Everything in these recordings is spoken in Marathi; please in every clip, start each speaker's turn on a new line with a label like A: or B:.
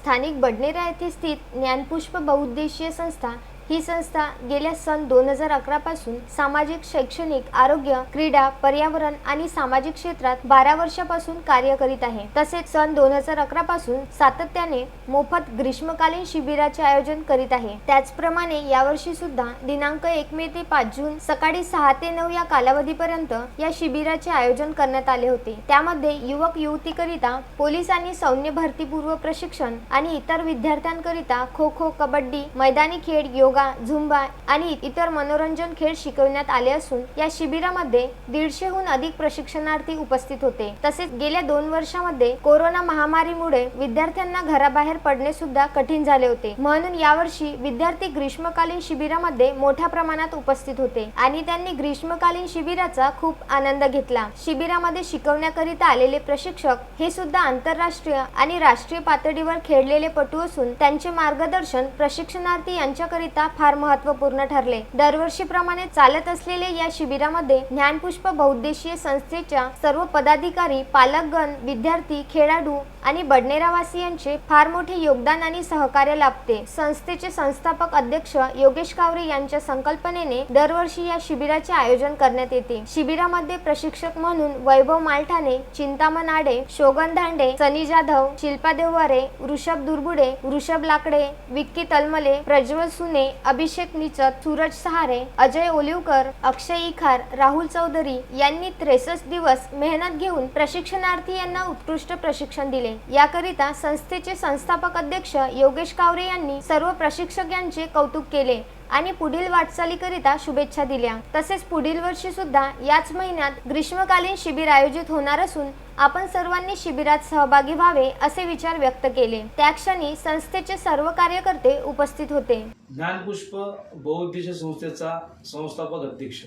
A: स्थानिक बडनेरा येथे स्थित ज्ञानपुष्प बहुउद्देशीय संस्था ही संस्था गेल्या सन दोन हजार अकरा पासून सामाजिक शैक्षणिक आरोग्य क्रीडा पर्यावरण आणि सामाजिक क्षेत्रात बारा वर्षापासून कार्य करीत आहे. तसेच सन दोन हजार अकरा पासून सातत्याने मोफत ग्रीष्मकालीन शिबिराचे आयोजन करीत आहे. त्याचप्रमाणे यावर्षी सुद्धा दिनांक एक मे ते पाच जून सकाळी सहा ते नऊ या कालावधीपर्यंत या शिबिराचे आयोजन करण्यात आले होते. त्यामध्ये युवक युवतीकरिता पोलीस आणि सैन्य भरतीपूर्व प्रशिक्षण आणि इतर विद्यार्थ्यांकरिता खो खो कबड्डी मैदानी खेळ योगा झुंबा आणि इतर मनोरंजन खेळ शिकवण्यात आले असून या शिबिरामध्ये दीडशेहून अधिक प्रशिक्षणार्थी उपस्थित होते. तसेच गेल्या दोन वर्षामध्ये कोरोना महामारीमुळे विद्यार्थ्यांना घराबाहेर पडणे सुद्धा कठीण झाले होते. म्हणून यावर्षी विद्यार्थी ग्रीष्मकालीन शिबिरामध्ये मोठ्या प्रमाणात उपस्थित होते आणि त्यांनी ग्रीष्मकालीन शिबिराचा खूप आनंद घेतला. शिबिरामध्ये शिकवण्याकरिता आलेले प्रशिक्षक हे सुद्धा आंतरराष्ट्रीय आणि राष्ट्रीय पातळीवर खेळलेले पटू असून त्यांचे मार्गदर्शन प्रशिक्षणार्थी यांच्याकरिता फार महत्त्वपूर्ण ठरले. दरवर्षीप्रमाणे चालत असलेल्या या शिबिरामध्ये ज्ञानपुष्प बहुद्देशीय संस्थेच्या सर्व पदाधिकारी पालकगण विद्यार्थी खेळाडू आणि बडनेरावासियांचे फार मोठे योगदान आणि सहकार्य लाभते. संस्थेचे संस्थापक अध्यक्ष योगेश कावरे यांच्या संकल्पनेने दरवर्षी या शिबिराचे आयोजन करण्यात येते. शिबिरामध्ये प्रशिक्षक म्हणून वैभव मालठाणे चिंतामण आडे शोगन धांडे सनी जाधव शिल्पा देववारे वृषभ दुर्बुडे वृषभ लाकडे विक्की तलमले प्रज्वल सुने अभिषेक निचत सूरज सहारे अजय ओलिवकर अक्षय इखार राहुल चौधरी यांनी त्रेसष्ट दिवस मेहनत घेऊन प्रशिक्षणार्थी यांना उत्कृष्ट प्रशिक्षण दिले. याकरिता संस्थेचे संस्थापक अध्यक्ष योगेश कावरे यांनी सर्व प्रशिक्षक यांचे कौतुक केले. आणि पुढील वाटचालीकरिता शुभेच्छा दिल्या. तसेच पुढील वर्षी सुद्धा याच महिन्यात ग्रीष्मकालीन शिबिर आयोजित होणार असून आपण सर्वांनी शिबिरात सहभागी व्हावे असे विचार व्यक्त केले. त्या क्षणी संस्थेचे सर्व कार्यकर्ते उपस्थित होते.
B: ज्ञानपुष्प बहुउद्देशीय संस्थेचा संस्थापक अध्यक्ष.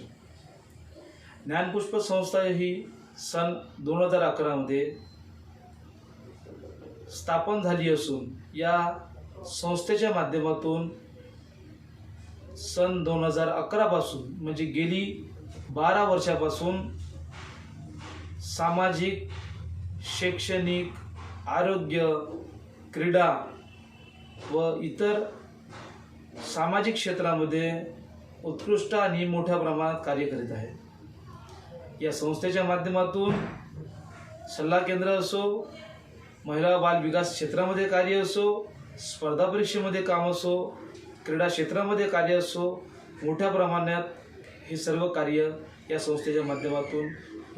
B: ज्ञानपुष्प संस्था ही सन दोन हजार अकरामध्ये स्थापन झाली असून या संस्थेच्या माध्यमातून सन दोन हजार अकरापासून म्हणजे गेली बारा वर्षापासून सामाजिक शैक्षणिक आरोग्य क्रीडा व इतर सामाजिक क्षेत्रामध्ये उत्कृष्ट आणि मोठ्या प्रमाणात कार्य करीत आहे. या संस्थेच्या माध्यमातून सल्ला केंद्र असो महिला बाल विकास क्षेत्रामध्ये कार्य असो स्पर्धा परीक्षेमध्ये काम असो क्रीडा क्षेत्रामध्ये कार्य असो मोठ्या प्रमाणात हे सर्व कार्य या संस्थेच्या माध्यमातून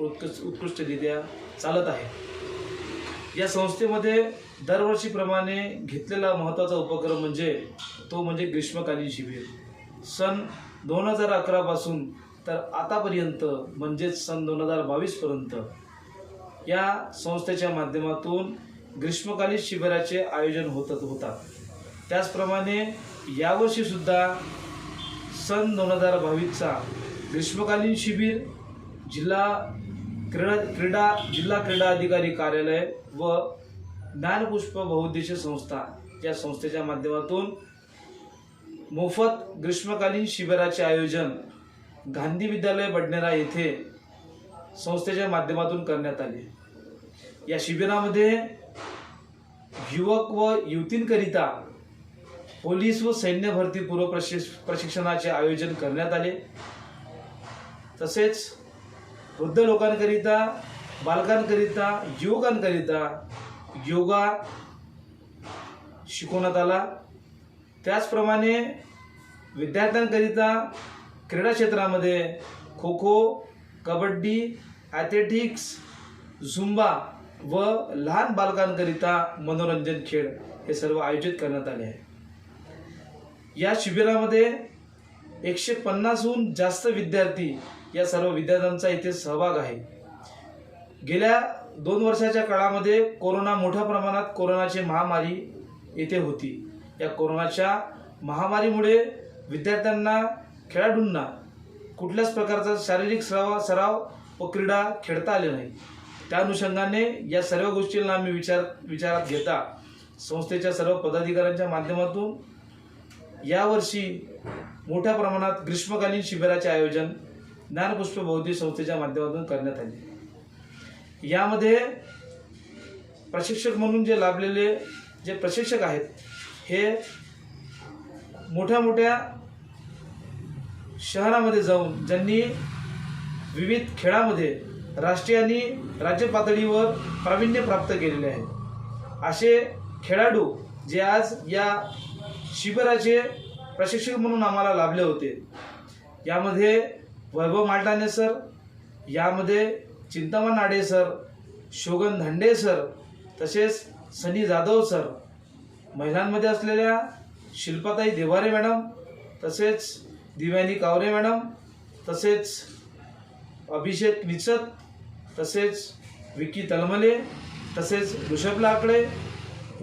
B: उत्कृष्ट उत्कृष्टरित्या चालत आहे. या संस्थेमध्ये दरवर्षीप्रमाणे घेतलेला महत्त्वाचा उपक्रम म्हणजे तो म्हणजे ग्रीष्मकालीन शिबिर. सन दोन हजार अकरापासून तर आतापर्यंत म्हणजेच सन दोन हजार बावीसपर्यंत या संस्थेच्या माध्यमातून ग्रीष्मकालीन शिबिराचे आयोजन होत होतात. त्याचप्रमाणे यावर्षीसुद्धा सन दोन हजार बावीसचा ग्रीष्मकालीन शिबिर जिल्हा क्रीडा क्रीडा जिल्हा क्रीडा अधिकारी कार्यालय व ज्ञानपुष्प बहुउद्देशीय संस्था या संस्थेच्या माध्यमातून मोफत ग्रीष्मकालीन शिबिराचे आयोजन गांधी विद्यालय बडनेरा येथे संस्थेच्या माध्यमातून करण्यात आले. या शिबिरामध्ये युवक व युवतींकरिता पोलीस व सैन्य भरती पूर्व प्रशिक्ष प्रशिक्षणाचे आयोजन करण्यात आले. तसेच वृद्ध लोकांकरिता बालकांकरिता युवकांकरिता योगा शिकवण्यात आला. त्याचप्रमाणे विद्यार्थ्यांकरिता क्रीडा क्षेत्रामध्ये खो खो कबड्डी ॲथलेटिक्स झुंबा व लहान बालकांकरिता मनोरंजन खेळ हे सर्व आयोजित करण्यात आले आहे. या शिबिरामध्ये एकशे पन्नासहून जास्त विद्यार्थी या सर्व विद्यार्थ्यांचा इथे सहभाग आहे. गेल्या दोन वर्षाच्या काळामध्ये कोरोना मोठ्या प्रमाणात कोरोनाची महामारी येथे होती. या कोरोनाच्या महामारीमुळे विद्यार्थ्यांना खेळाडूंना कुठल्याच प्रकारचा शारीरिक सराव सराव व क्रीडा खेळता आले नाही. त्या अनुषंगाने या सर्व गोष्टींना आम्ही विचार विचारात घेता. संस्थेच्या सर्व पदाधिकाऱ्यांच्या माध्यमातून यावर्षी मोठ्या प्रमाणात ग्रीष्मकालीन शिबिराचे आयोजन ज्ञानपुष्प बौद्धिक संस्थेच्या माध्यमातून करण्यात आले. यामध्ये प्रशिक्षक म्हणून जे लाभलेले जे प्रशिक्षक आहेत हे मोठ्या मोठ्या शहरामध्ये जाऊन ज्यांनी विविध खेळामध्ये राष्ट्रीय आणि राज्य पातळीवर प्रावीण्य प्राप्त केलेले आहे असे खेळाडू जे आज या शिबिराचे प्रशिक्षक म्हणून आम्हाला लाभले होते. यामध्ये वैभव मालटाणे सर यामध्ये चिंतामण नाडे सर शोगन धंडे सर तसेच सनी जाधव सर. महिलांमध्ये असलेल्या शिल्पाताई देवारे मॅडम तसेच दिव्यानी कावरे मॅडम तसेच अभिषेक निचत तसेच विकी तलमले तसेच ऋषभ लाकडे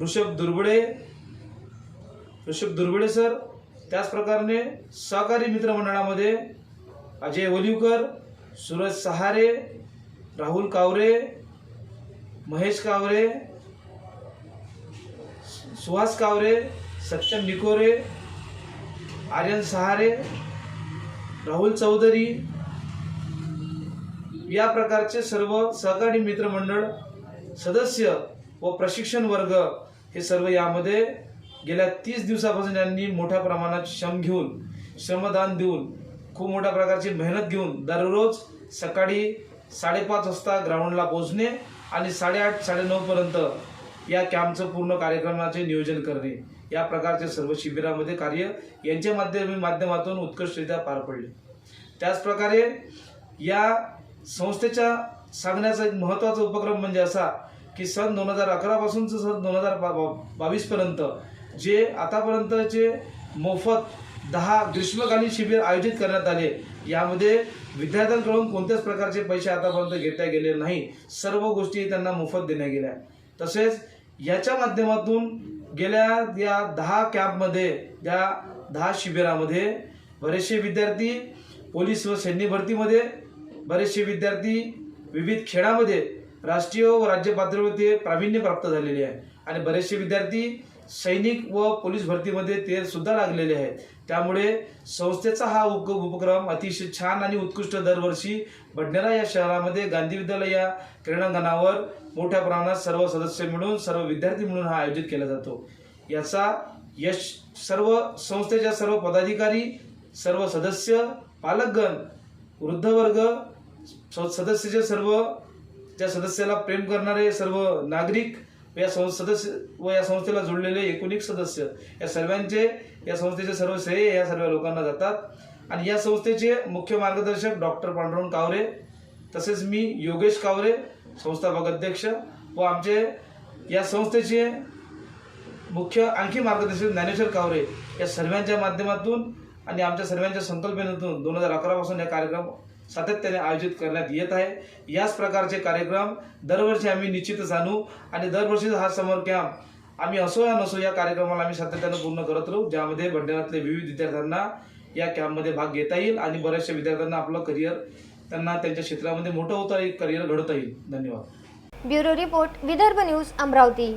B: ऋषभ दुर्बडे ऋषभ दुर्बिळे सर त्याचप्रकारे सहकारी मित्रमंडळामध्ये अजय वलिवकर सूरज सहारे राहुल कावरे महेश कावरे सुहास कावरे सत्यम निकोरे आर्यन सहारे राहुल चौधरी या प्रकारचे सर्व सहकारी मित्रमंडळ सदस्य व प्रशिक्षण वर्ग हे सर्व यामध्ये गेल्या तीस दिवसापासून यांनी मोठ्या प्रमाणात श्रम घेऊन श्रमदान देऊन खूप मोठ्या प्रकारची मेहनत घेऊन दररोज सकाळी साडेपाच वाजता ग्राउंडला पोहोचणे आणि साडेआठ साडेनऊपर्यंत या कॅम्पचं पूर्ण कार्यक्रमाचे नियोजन करणे. या प्रकारचे सर्व शिबिरामध्ये कार्य यांच्या माध्यम माध्यमातून उत्कृष्टरित्या पार पडले. त्याचप्रकारे या संस्थेच्या सांगण्याचा एक महत्त्वाचा उपक्रम म्हणजे असा की सन दोन हजार अकरापासूनचं सन दोन हजार बा बावीसपर्यंत जे आतापर्यंतचे मोफत दहा ग्रीष्मकालीन शिबिर आयोजित करण्यात आले. यामध्ये विद्यार्थ्यांकडून कोणत्याच प्रकारचे पैसे आतापर्यंत घेतले गेले नाही. सर्व गोष्टी त्यांना मोफत देण्यात गेल्या. तसेच याच्या माध्यमातून गेल्या या दहा कॅम्पमध्ये या दहा शिबिरामध्ये बरेचसे विद्यार्थी पोलीस व सैन्य भरतीमध्ये बरेचसे विद्यार्थी विविध खेळामध्ये राष्ट्रीय व राज्य पातळीवरती प्रावीण्य प्राप्त झालेले आहे. आणि बरेचसे विद्यार्थी सैनिक व पोलीस भरतीमध्ये ते सुद्धा लागलेले आहेत. त्यामुळे संस्थेचा हा उप उपक्रम अतिशय छान आणि उत्कृष्ट दरवर्षी बडनेरा या शहरामध्ये गांधी विद्यालय या क्रीडांगणावर मोठ्या प्रमाणात सर्व सदस्य मिळून सर्व विद्यार्थी मिळून हा आयोजित केला जातो. याचा यश सर्व संस्थेच्या सर्व पदाधिकारी सर्व सदस्य पालकगण वृद्धवर्ग सदस्याच्या स- सदस्याचे सर्व त्या सदस्याला प्रेम करणारे सर्व नागरिक या सं सदस्य व या संस्थेला जोडलेले एकूण एक सदस्य. या सर्वांचे या संस्थेचे सर्व श्रेय या सर्व लोकांना जातात. आणि या संस्थेचे मुख्य मार्गदर्शक डॉक्टर पांडुरंग कावरे तसेच मी योगेश कावरे संस्थापक अध्यक्ष व आमचे या संस्थेचे मुख्य आणखी मार्गदर्शक ज्ञानेश्वर कावरे या सर्वांच्या माध्यमातून आणि आमच्या सर्वांच्या संकल्पनेतून दोन हजार अकरापासून या कार्यक्रम सातत्याने आयोजित करण्यात येत आहे. याच प्रकारचे कार्यक्रम दरवर्षी आम्ही निश्चितच आणू आणि दरवर्षी हा समर कॅम्प आम्ही असो या नसो या कार्यक्रमाला आम्ही सातत्यानं पूर्ण करत राहू. ज्यामध्ये भंडारातले विविध विद्यार्थ्यांना या कॅम्पमध्ये भाग घेता येईल आणि बऱ्याचशा विद्यार्थ्यांना आपलं करिअर त्यांना त्यांच्या क्षेत्रामध्ये मोठं होता येईल करिअर घडवता येईल. धन्यवाद.
A: Bureau report Vidarbha news Amravati.